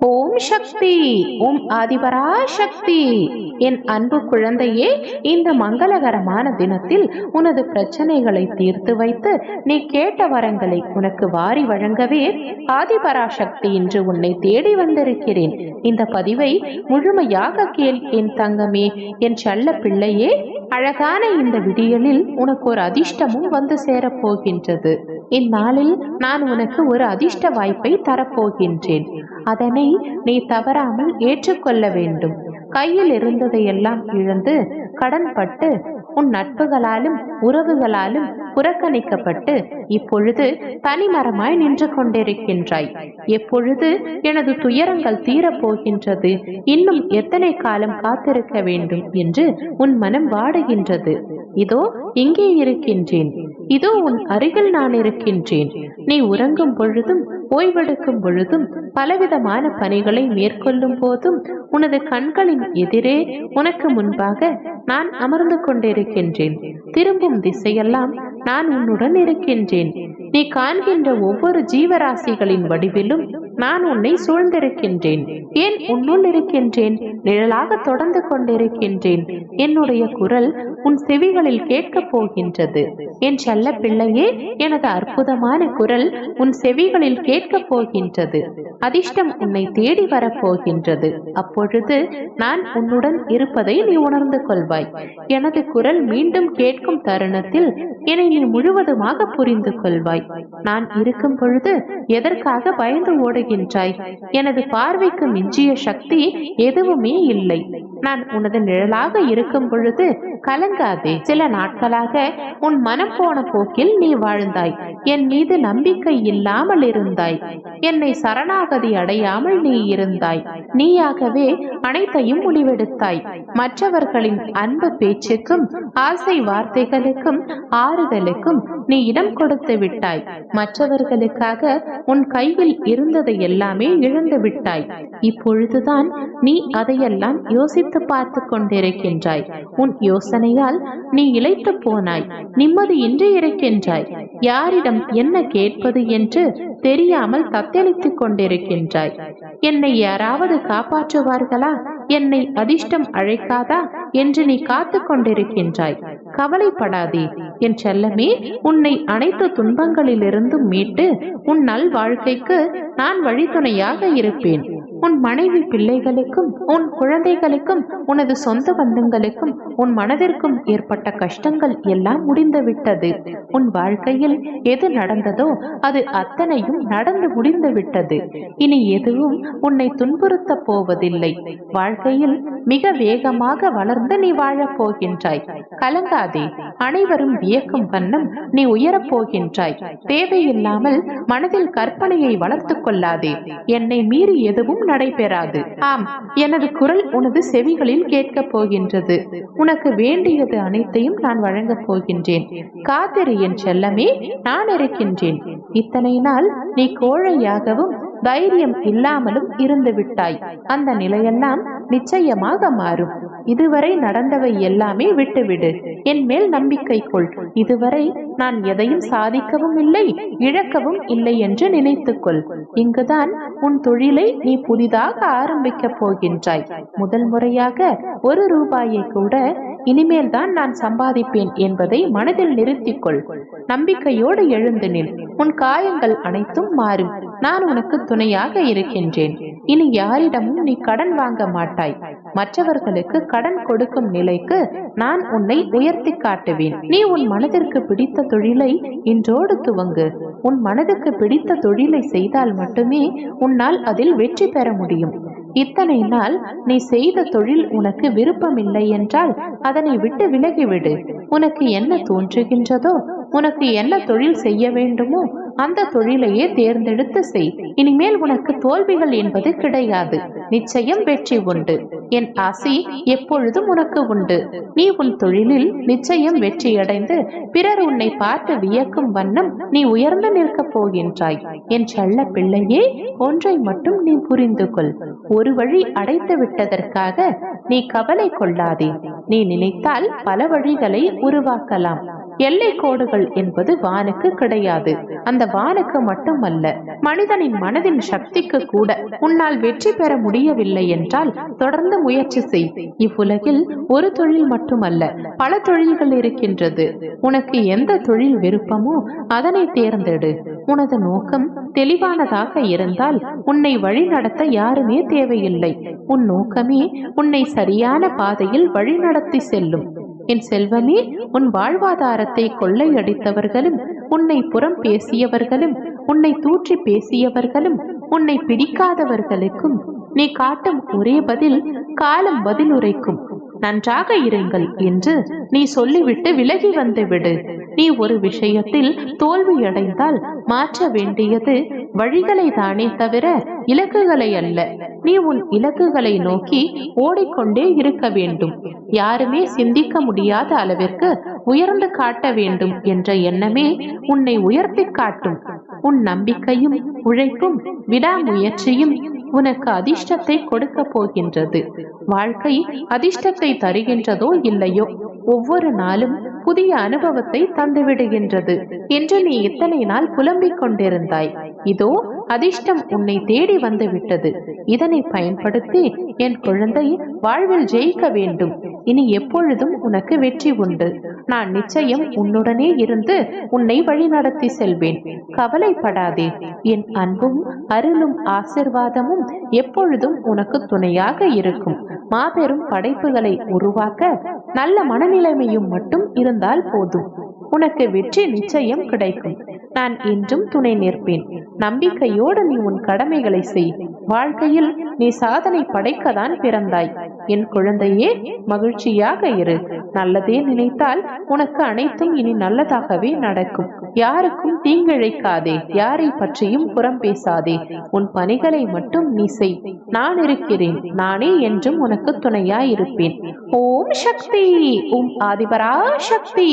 ஓம் சக்தி ஓம் ஆதிபரா சக்தி என் அன்பு குழந்தையே இந்த மங்களகரமான தினத்தில் உனது பிரச்சனைகளை தீர்த்து வைத்து நீ கேட்ட வரங்களை உனக்கு வாரி வழங்கவே ஆதிபரா சக்தி என்று உன்னை தேடி வந்திருக்கிறேன். இந்த பதிவை முழுமையாக கேள் என் தங்கமே என் செல்ல பிள்ளையே. அழகான இந்த விடியலில் உனக்கு ஒரு அதிர்ஷ்டமும் வந்து சேரப்போகின்றது இந்நாளில் நான் உனக்கு ஒரு அதிர்ஷ்ட வாய்ப்பை தரப்போகின்றேன். அதனை நீ தவறாமல் ஏற்றுக்கொள்ள வேண்டும். கையில் இருந்ததையெல்லாம் இழந்து கடன்பட்டு உன் நட்புகளாலும் உறவுகளாலும் புறக்கணிக்கப்பட்டு இப்பொழுது தனிமரமாய் நின்று கொண்டிருக்கின்றாய். எப்பொழுது எனது துயரங்கள் தீரப்போகின்றது. இன்னும் எத்தனை காலம் காத்திருக்க வேண்டும் என்று உன் மனம் வாடுகின்றது. இதோ இங்கே இருக்கின்றேன். இதோ உன் அருகில் நான் இருக்கின்றேன். நீ உறங்கும் பொழுதும் ஓய்வெடுக்கும் பொழுதும் பலவிதமான பணிகளை மேற்கொள்ளும் போதும் உனது கண்களின் எதிரே உனக்கு முன்பாக நான் அமர்ந்து கொண்டிருக்கின்றேன். திரும்பும் திசையெல்லாம் நான் உன்னுடன் இருக்கின்றேன். நீ காண்கின்ற ஒவ்வொரு ஜீவராசிகளின் வடிவிலும் நான் உன்னை சூழ்ந்திருக்கின்றேன். ஏன் உன்னுள் இருக்கின்றேன்? நிழலாக தொடர்ந்து கொண்டிருக்கின்றேன். என்னுடைய குரல் உன் செவிகளில் கேட்கப் போகின்றது. என் செல்ல பிள்ளையே எனது அற்புதமான குரல் உன் செவிகளில் கேட்கப் போகின்றது. அதிர்ஷ்டம் உன்னை தேடி வரப்போகின்றது அப்பொழுது நான் உன்னுடன் இருப்பதை நீ உணர்ந்து கொள்வாய். எனது குரல் மீண்டும் கேட்கும் தருணத்தில் என்னை நீ முழுவதுமாக புரிந்து கொள்வாய். நான் இருக்கும் பொழுது எதற்காக பயந்து ஓடுகின்றாய்? எனது பார்வைக்கு மிஞ்சிய சக்தி எதுவுமே இல்லை. நான் உனது நிழலாக இருக்கும் பொழுது கலங்காதே. சில நாட்களாக உன் மனம் போன போக்கில் நீ வாழ்ந்தாய். என் மீது நம்பிக்கை இல்லாமல் இருந்தாய். என்னை சரணாகதி அடையாமல் நீ இருந்தாய். நீயாகவே அனைத்தையும் முடிவெடுத்தாய். மற்றவர்களின் அன்பு பேச்சுக்கும் ஆசை வார்த்தைகளுக்கும் ஆறுதலுக்கும் நீ இடம் கொடுத்து விட்டாய். மற்றவர்களுக்காக உன் கையில் இருந்ததை எல்லாமே இழந்து விட்டாய். இப்பொழுதுதான் நீ அதையெல்லாம் யோசித்து பார்த்து கொண்டிருக்கின்றாய். உன் யோசனையால் நீ இழைத்து போனாய். நிம்மதியின்றி இருக்கின்றாய். யாரிடம் என்ன கேட்பது என்று தெரியாமல் தத்தளித்துக் கொண்டிருக்கின்றாய். என்னை யாராவது காப்பாற்றுவார்களா? என்னை அதிர்ஷ்டம் அழைக்காதா? என்று நீ காத்து கொண்டிருக்கின்றாய். கவலைப்படாதே. என் செல்லமே உன்னை அனைத்து துன்பங்களிலிருந்தும் மீட்டு உன் நல் வாழ்க்கைக்கு நான் வழித்துணையாக இருப்பேன். உன் மனைவி பிள்ளைகளுக்கும் உன் குழந்தைகளுக்கும் உனது சொந்த பந்தங்களுக்கும் உன் மனதிற்கும் ஏற்பட்ட கஷ்டங்கள் எல்லாம் முடிந்துவிட்டது. உன் வாழ்க்கையில் எது நடந்ததோ அது அத்தனையும் நடந்து முடிந்து விட்டது. இனி எதுவும் உன்னை துன்புறுத்த போவதில்லை. வாழ்க்கையில் மிக வேகமாக வளர்ந்து நீ வாழப் போகின்றாய். கலங்காதே. அனைவரும் வியக்கும் வண்ணம் நீ உயரப் போகின்றாய். தேவையில்லாமல் மனதில் கற்பனையை வளர்த்துக் கொள்ளாதே. என்னை மீறி எதுவும் நடைபெறாது. ஆம் எனது குரல் உனது செவிகளில் கேட்கப் போகின்றது. உனக்கு வேண்டியது அனைத்தையும் நான் வழங்கப் போகின்றேன். காத்திரு என் செல்லமே நான் இருக்கின்றேன். இத்தனை நாள் நீ கோழையாகவும் தைரியம் இல்லாமலும் இருந்து விட்டாய். அந்த நிலையெல்லாம் நிச்சயமாக மாறும். இதுவரை நடந்தவை எல்லாமே விட்டுவிடு. என் மேல் நம்பிக்கை கொள். இதுவரை நான் எதையும் சாதிக்கவும் இல்லை இழக்கவும் இல்லை என்று நினைத்துக்கொள் இங்குதான் உன் தொழிலை நீ புதிதாக ஆரம்பிக்கப் போகின்றாய். முதல் முறையாக ஒரு ரூபாயை கூட இனிமேல் தான் நான் சம்பாதிப்பேன் என்பதை மனதில் நிறுத்திக்கொள். நம்பிக்கையோடு எழுந்து நில். உன் காயங்கள் அனைத்தும் மாறும். நான் உனக்கு துணையாக இருக்கின்றேன். இனி யாரிடமும் நீ கடன் வாங்க மாட்டாய். மற்றவர்களுக்கு கடன் கொடுக்கும் நிலைக்கு நான் உன்னை உயர்த்தி காட்டுவேன். நீ உன் மனதிற்கு பிடித்த தொழிலை இன்றோடு துவங்கு. உன் மனதுக்கு பிடித்த தொழிலை செய்தால் மட்டுமே உன்னால் அதில் வெற்றி பெற முடியும். இத்தனை நாள் நீ செய்த தொழில் உனக்கு விருப்பமில்லை என்றால் அதனை விட்டு விலகிவிடு. உனக்கு என்ன தோன்றுகின்றதோ உனக்கு என்ன தொழில் செய்ய வேண்டுமோ அந்த தொழிலையே தேர்ந்தெடுத்து செய். இனிமேல் உனக்கு தோல்விகள் என்பது கிடையாது. நிச்சயம் வெற்றி உண்டு. என் ஆசி எப்பொழுதும் உனக்கு உண்டு. நீ உன் தொழிலில் நிச்சயம் வெற்றியடைந்து பிறர் உன்னை பார்த்து வியக்கும் வண்ணம் நீ உயர்ந்து நிற்கப் போகின்றாய். என் செல்ல பிள்ளையே ஒன்றை மட்டும் நீ புரிந்து கொள். ஒரு வழி அடைத்து விட்டதற்காக நீ கவலை கொள்ளாதே. நீ நினைத்தால் பல வழிகளை உருவாக்கலாம். எல்லை கோடுகள் என்பது வானுக்கு கிடையாது. அந்த வானுக்கு மட்டுமல்ல மனிதனின் மனதின் சக்திக்கு கூட உன்னால் வெற்றி பெற முடியவில்லை என்றால் தொடர்ந்து முயற்சி செய். இவ்வுலகில் ஒரு தொழில் மட்டுமல்ல பல தொழில்கள் இருக்கின்றது. உனக்கு எந்த தொழில் விருப்பமோ அதனை தேர்ந்தெடு. உனது நோக்கம் தெளிவானதாக இருந்தால் உன்னை வழிநடத்த யாருமே தேவையில்லை. உன் நோக்கமே உன்னை சரியான பாதையில் வழிநடத்தி செல்லும். என் செல்வமே உன் வாழ்வாதாரத்தை கொள்ளையடித்தவர்களும் உன்னை புறம் பேசியவர்களும் உன்னை தூற்றி பேசியவர்களும் உன்னை பிடிக்காதவர்களுக்கும் நீ காட்டும் ஒரே பதில் காலம் பதில் உரைக்கும் நன்றாக இருங்கள் என்று நீ சொல்லிவிட்டு விலகி வந்து விடு. நீ ஒரு விஷயத்தில் தோல்வியடைந்தால் மாற்ற வேண்டியது வழிகளை தானே தவிர இலக்குகளை அல்ல. நீ உன் இலக்குகளை நோக்கி ஓடிக்கொண்டே இருக்க வேண்டும். யாருமே சிந்திக்க முடியாத அளவிற்கு உயர்ந்து காட்ட வேண்டும் என்ற எண்ணமே உன்னை உயர்த்தி காட்டும். உன் நம்பிக்கையும் உழைப்பும் விடாமுயற்சியும் உனக்கு அதிர்ஷ்டத்தை கொடுக்க போகின்றது. வாழ்க்கை அதிர்ஷ்டத்தை தருகின்றதோ இல்லையோ? ஒவ்வொரு நாளும் புதிய அனுபவத்தை தந்துவிடுகின்றது. என்று நீ இத்தனை நாள் புலம்பிக் கொண்டிருந்தாய். இதோ அதிர்ஷ்டம் உன்னை தேடி வந்து விட்டது இதனை பயன்படுத்தி என் குழந்தை வாழ்வில் ஜெயிக்க வேண்டும். இனி எப்பொழுதும் உனக்கு வெற்றி உண்டு. நான் நிச்சயம் உன்னுடனே இருந்து உன்னை வழிநடத்தி செல்வேன். கவலைப்படாதே. என் அன்பும் அருளும் ஆசிர்வாதமும் எப்பொழுதும் உனக்கு துணையாக இருக்கும். மாபெரும் படைப்புகளை உருவாக்க நல்ல மனநிலைமையும் மட்டும் இருந்தால் போதும். உனக்கு வெற்றி நிச்சயம் கிடைக்கும். நான் என்றும் துணை நிற்பேன். நம்பிக்கையோடு நீ உன் கடமைகளை செய். வாழ்க்கையில் நீ சாதனை படைக்கதான் பிறந்தாய். என் குழந்தையே மகிழ்ச்சியாக இரு. நல்லதே நினைத்தால் உனக்கு அனைத்தும் இனி நல்லதாகவே நடக்கும். யாருக்கும் தீங்கிழைக்காதே. யாரை பற்றியும் புறம் பேசாதே உன் பணிகளை மட்டும் நீ செய். நான் இருக்கிறேன். நானே என்றும் உனக்கு துணையாயிருப்பேன். ஓம் சக்தி. ஓம் ஆதிபரா சக்தி.